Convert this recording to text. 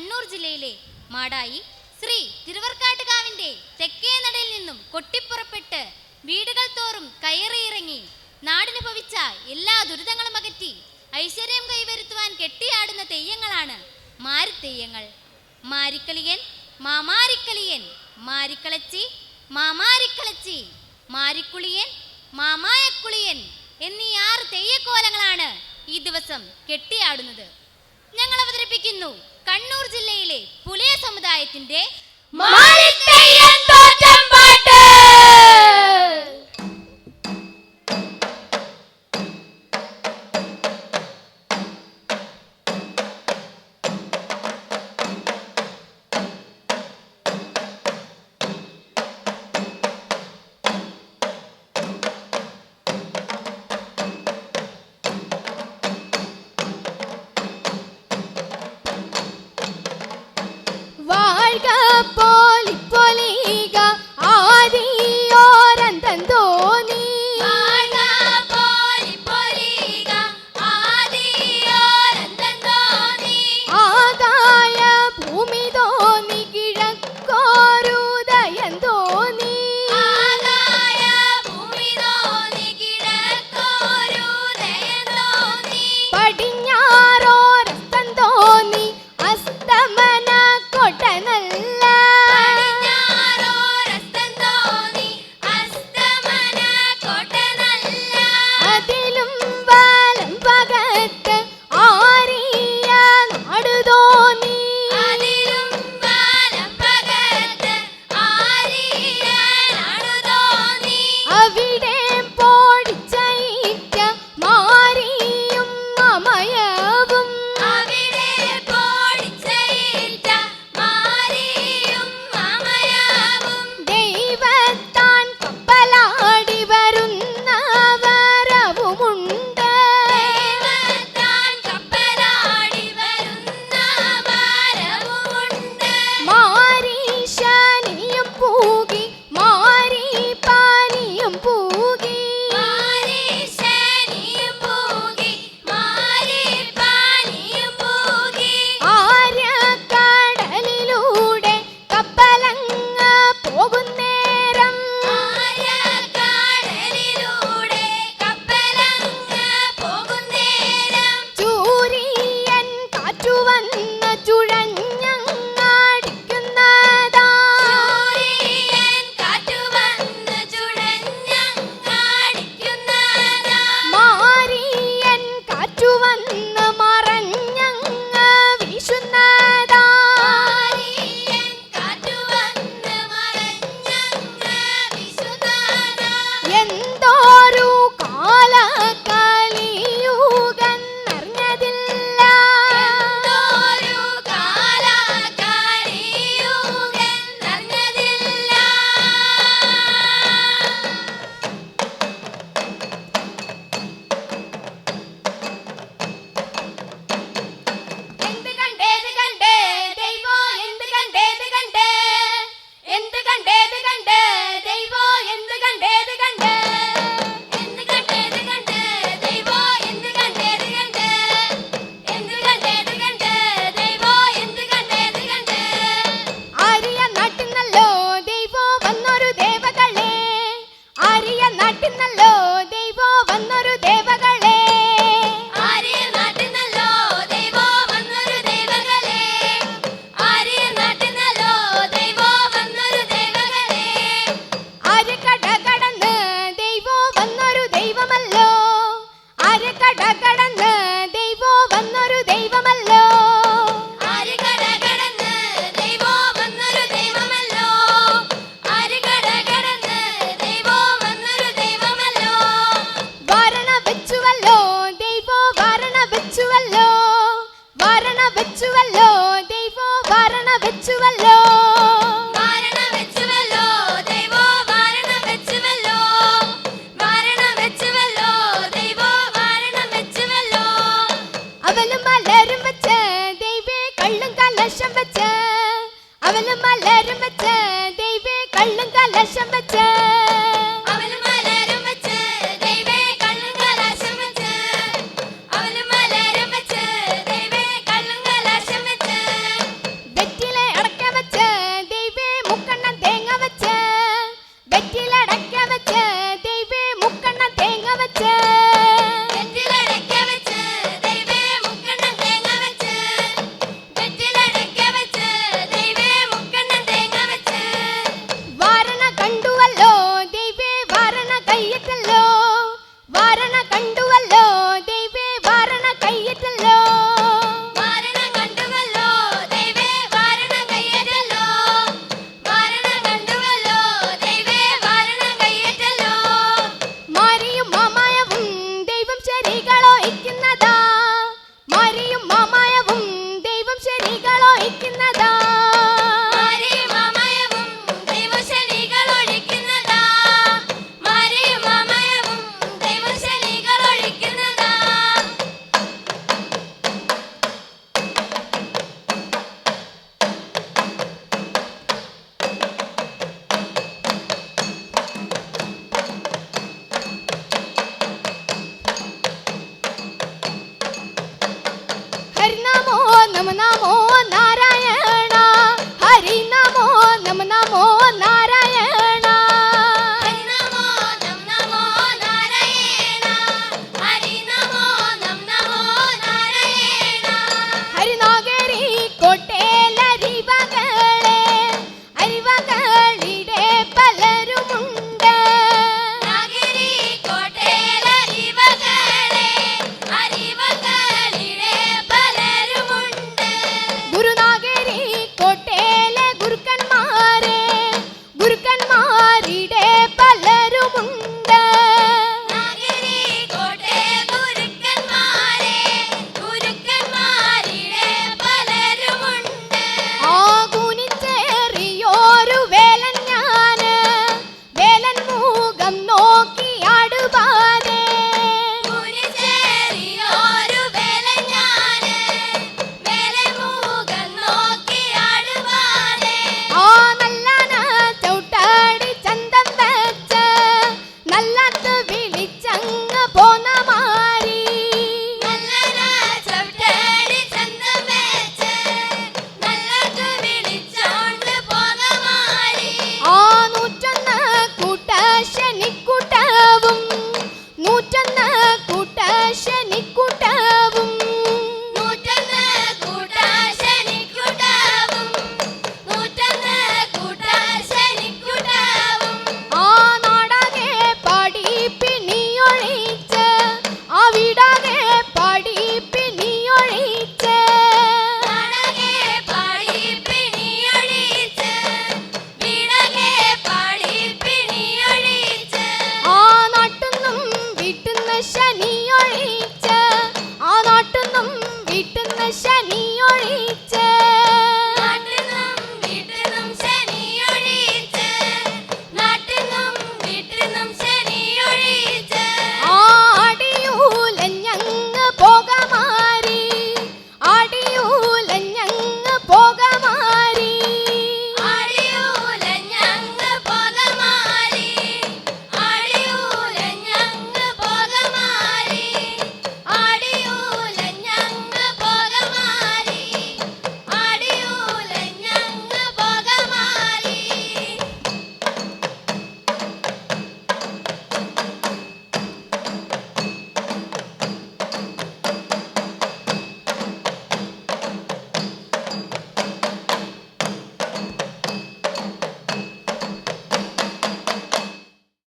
കണ്ണൂർ ജില്ലയിലെ മാടായി ശ്രീ തിരുവർക്കാട്ടുകാവിന്റെ തെക്കേ നടയിൽ നിന്നും കൊട്ടിപ്പുറപ്പെട്ട് വീടുകൾ തോറും കയറിയിറങ്ങി നാടിന് ഭവിച്ച എല്ലാ ദുരിതങ്ങളും അകറ്റി ഐശ്വര്യം കൈവരുത്തുവാൻ കെട്ടിയാടുന്ന തെയ്യങ്ങളാണ് മാരി തെയ്യങ്ങൾ മാരിക്കളിയൻ മാമാരിക്കളിയൻ മാരിക്കളച്ചി മാമാരിക്കളച്ചി മാരിക്കുളിയൻ മാമായക്കുളിയൻ എന്നീ ആറ് തെയ്യക്കോലങ്ങളാണ് ഈ ദിവസം കെട്ടിയാടുന്നത്. ഞങ്ങൾ അവതരിപ്പിക്കുന്നു കണ്ണൂർ ജില്ലയിലെ പുലയ സമുദായത്തിന്റെ മാലിത്തയ്യൻ